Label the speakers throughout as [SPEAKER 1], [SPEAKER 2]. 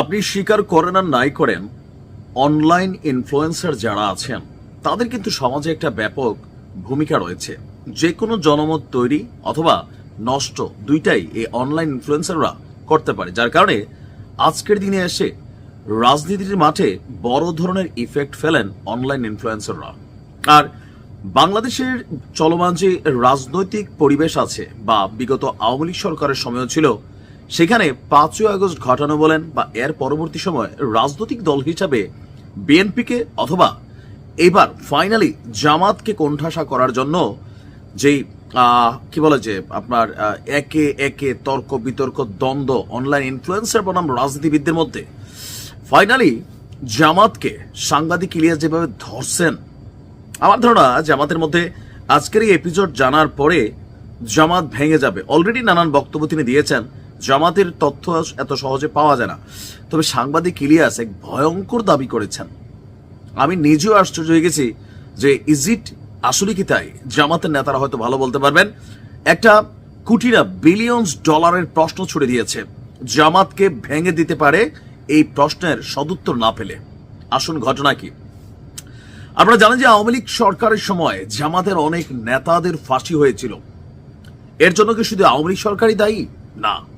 [SPEAKER 1] আপনি স্বীকার করেন আর নাই করেন অনলাইন ইনফ্লুয়েন্সার যারা আছেন, তাদের কিন্তু সমাজে একটা ব্যাপক ভূমিকা রয়েছে। যে কোনো জনমত তৈরি অথবা নষ্ট দুইটাই এই অনলাইন ইনফ্লুয়েন্সাররা করতে পারে। যার কারণে আজকের দিনে এসে রাজনীতির মাঠে বড় ধরনের ইফেক্ট ফেলেন অনলাইন ইনফ্লুয়েন্সাররা আর বাংলাদেশের চলমান যে রাজনৈতিক পরিবেশ আছে বা বিগত আওয়ামী লীগ সরকারের সময়ও ছিল সেখানে পাঁচই আগস্ট ঘটানো বলেন বা এর পরবর্তী সময় রাজনৈতিক দল হিসাবে বিএনপিকে অথবা এবার ফাইনালি জামাতকে কোণঠাসা করার জন্য যেই কি বলে যে, আপনার একে একে তর্ক বিতর্ক, দ্বন্দ্ব অনলাইন ইনফ্লুয়েন্সার বনাম রাজনীতিবিদদের মধ্যে ফাইনালি জামাতকে সাংবাদিক ইলিয়াস যেভাবে ধরছেন, আমার ধারণা জামাতের মধ্যে আজকের এই এপিসোড জানার পরে জামাত ভেঙে যাবে। অলরেডি নানান বক্তব্য তিনি দিয়েছেন। জামাতের তথ্য এত সহজে পাওয়া যায় না। তবে সাংবাদিক ইলিয়াস এক ভয়ঙ্কর দাবি করেছেন। আমি নিজেও আশ্চর্য হয়ে গেছি যে ইজ ইট আসলে কি তাই? জামাতের নেতারা হয়তো ভালো বলতে পারবেন। একটা কুটিরা বিলিয়নস ডলারের প্রশ্ন ছুড়ে দিয়েছে। জামাতকে ভেঙে দিতে পারে এই প্রশ্নের সদুত্তর না পেলে। আসুন ঘটনা কি? আপনারা জানেন যে আওয়ামী লীগ সরকারের সময় জামাতের অনেক নেতাদের ফাঁসি হয়েছিল। এর জন্য কি শুধু আওয়ামী লীগ সরকারই দায়ী? না।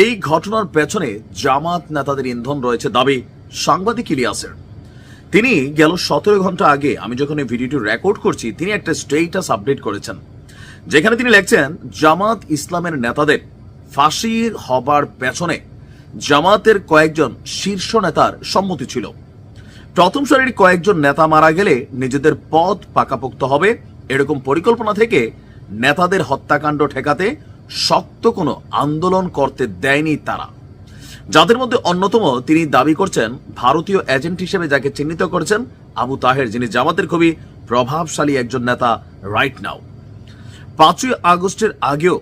[SPEAKER 1] এই ঘটনার পেছনে জামাত নেতাদের ইন্ধন রয়েছে দাবি সাংবাদিক ইলিয়াসের। তিনি গেল সতেরো ঘণ্টা আগে, আমি যখন এই ভিডিওটি রেকর্ড করছি, তিনি একটা স্টেটাস আপডেট করেছেন, যেখানে তিনি লেখছেন, জামাত ইসলামের নেতাদের ফাঁসি হবার পেছনে জামাতের কয়েকজন শীর্ষ নেতার সম্মতি ছিল। প্রথম সারির কয়েকজন নেতা মারা গেলে নিজেদের পদ পাকাপোক্ত হবে। এরকম পরিকল্পনা থেকে নেতাদের হত্যাকাণ্ড ঠেকাতে শক্ত কোনো আন্দোলন করতে দেয়নি তারা। যাদের মধ্যে অন্যতম তিনি দাবি করছেন, ভারতীয় এজেন্ট হিসেবে যাকে চিহ্নিত করেছেন, আবু তাহের, যিনি জামাতের খুবই প্রভাবশালী একজন নেতা রাইট নাও পাঁচই আগস্টের আগেও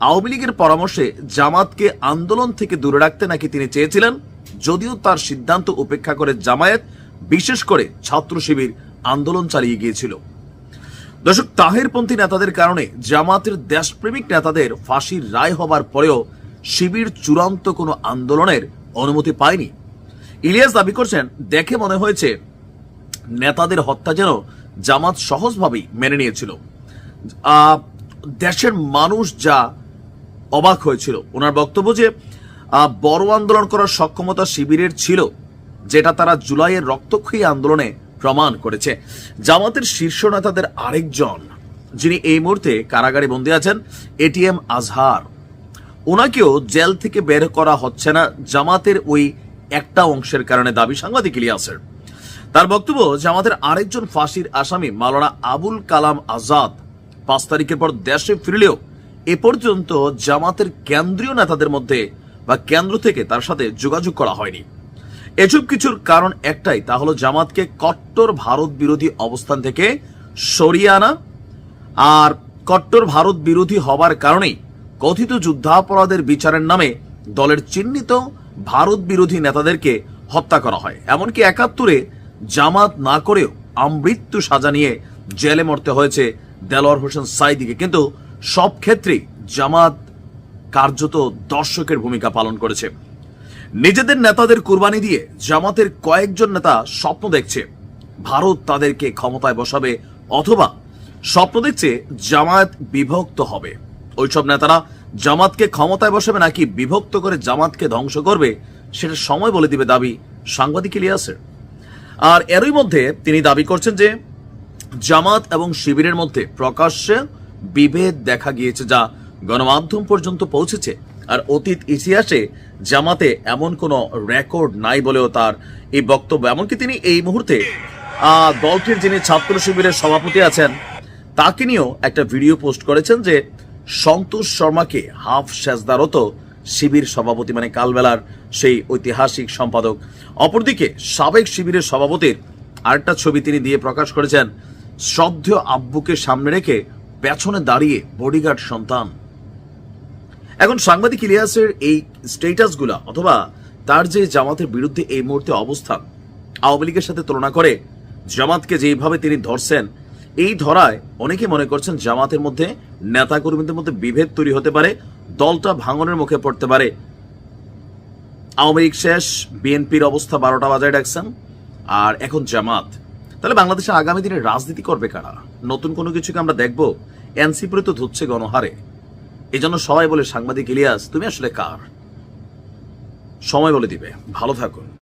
[SPEAKER 1] আওয়ামী লীগের পরামর্শে জামাতকে আন্দোলন থেকে দূরে রাখতে নাকি তিনি চেয়েছিলেন, যদিও তার সিদ্ধান্ত উপেক্ষা করে জামায়াত বিশেষ করে ছাত্র শিবির আন্দোলন চালিয়ে গিয়েছিল। দর্শক, তাহেরপন্থী নেতাদের কারণে জামাতের দেশপ্রেমিক নেতাদের ফাঁসির রায় হবার পরেও শিবির চূড়ান্ত কোনো আন্দোলনের অনুমতি পায়নি। ইলিয়াস দাবি করছেন, দেখে মনে হয়েছে নেতাদের হত্যা যেন জামাত সহজভাবেই মেনে নিয়েছিল। দেশের মানুষ যা অবাক হয়েছিল। ওনার বক্তব্য যে বড় আন্দোলন করার সক্ষমতা শিবিরের ছিল, যেটা তারা জুলাইয়ের রক্তক্ষয়ী আন্দোলনে প্রমাণ করেছে। জামাতের শীর্ষ নেতাদের আরেকজন, যিনি এই মুহূর্তে কারাগারে বন্দী আছেন এটিএম আজহার। ওনাকেও জেল থেকে বের করা হচ্ছে না। জামাতের ওই একটা অংশের কারণে দাবি সাংবাদিক ইলিয়াসের। তার বক্তব্য, জামাতের আরেকজন ফাঁসির আসামি মালানা আবুল কালাম আজাদ পাঁচ তারিখের পর দেশে ফিরলেও এ পর্যন্ত জামাতের কেন্দ্রীয় নেতাদের মধ্যে বা কেন্দ্র থেকে তার সাথে যোগাযোগ করা হয়নি। এসব কিছুর কারণ একটাই, তা হলো জামাতকে কট্টর ভারত বিরোধী অবস্থান থেকে সরিয়ে আনা। আর কট্টর ভারত বিরোধী হবার কারণেই কথিত যুদ্ধাপরাধের বিচারের নামে দলের চিহ্নিত ভারত বিরোধী নেতাদেরকে হত্যা করা হয়। এমনকি একাত্তরে জামাত না করেও আমৃত্যু সাজা নিয়ে জেলে মরতে হয়েছে দেলোয়ার হোসেন সাইদিকে। কিন্তু সব ক্ষেত্রেই জামাত কার্যত দর্শকের ভূমিকা পালন করেছে। নিজেদের নেতাদের কুরবানি দিয়ে জামাতের কয়েকজন নেতা স্বপ্ন দেখছে। ভারত তাদেরকে ক্ষমতায় বসাবে অথবা স্বপ্ন দেখছে জামায়াত বিভক্ত হবে। ওইসব নেতারা জামাতকে ক্ষমতায় বসাবে নাকি বিভক্ত করে জামাতকে ধ্বংস করবে, সেটা সময় বলে দিবে দাবি সাংবাদিক ইলিয়াসের। আর এরই মধ্যে তিনি দাবি করছেন যে জামাত এবং শিবিরের মধ্যে প্রকাশ্যে বিভেদ দেখা গিয়েছে যা গণমাধ্যম পর্যন্ত পৌঁছেছে। আর অতীত ইতিহাসে জামাতে এমন কোনো রেকর্ড নাই বলেও তার এই বক্তব্য। এমনকি তিনি এই মুহূর্তে দলটির যিনি ছাত্র শিবিরের সভাপতি আছেন, তাকে নিয়েও একটা ভিডিও পোস্ট করেছেন যে সন্তোষ শর্মাকে হাফ সেজদারত শিবির সভাপতি মানে কালবেলার সেই ঐতিহাসিক সম্পাদক। অপরদিকে সাবেক শিবিরের সভাপতির আরেকটা ছবি তিনি দিয়ে প্রকাশ করেছেন, শ্রদ্ধেয় আব্বুকে সামনে রেখে পেছনে দাঁড়িয়ে বডিগার্ড সন্তান। এখন সাংবাদিক ইলিয়াসের এই স্টেটাসগুলা অথবা তার যে জামাতের বিরুদ্ধে এই মুহূর্তে অবস্থান, আওয়ামী লীগের সাথে তুলনা করে জামাতকে যেভাবে তিনি ধরছেন, এই ধরায় অনেকে মনে করছেন জামাতের মধ্যে নেতাকর্মীদের মধ্যে বিভেদ তৈরি হতে পারে, দলটা ভাঙনের মুখে পড়তে পারে। আওয়ামী লীগ শেষ, বিএনপির অবস্থা বারোটা বাজায় ডাকছেন, আর এখন জামাত। তাহলে বাংলাদেশে আগামী দিনে রাজনীতি করবে কারা? নতুন কোনো কিছুকে আমরা দেখব? এনসিপিরে তো ধুচ্ছে গণহারে। এই জন্য সবাই বলে সাংবাদিক ইলিয়াস তুমি আসলে কার? সময় বলে দিবে। ভালো থাকুন।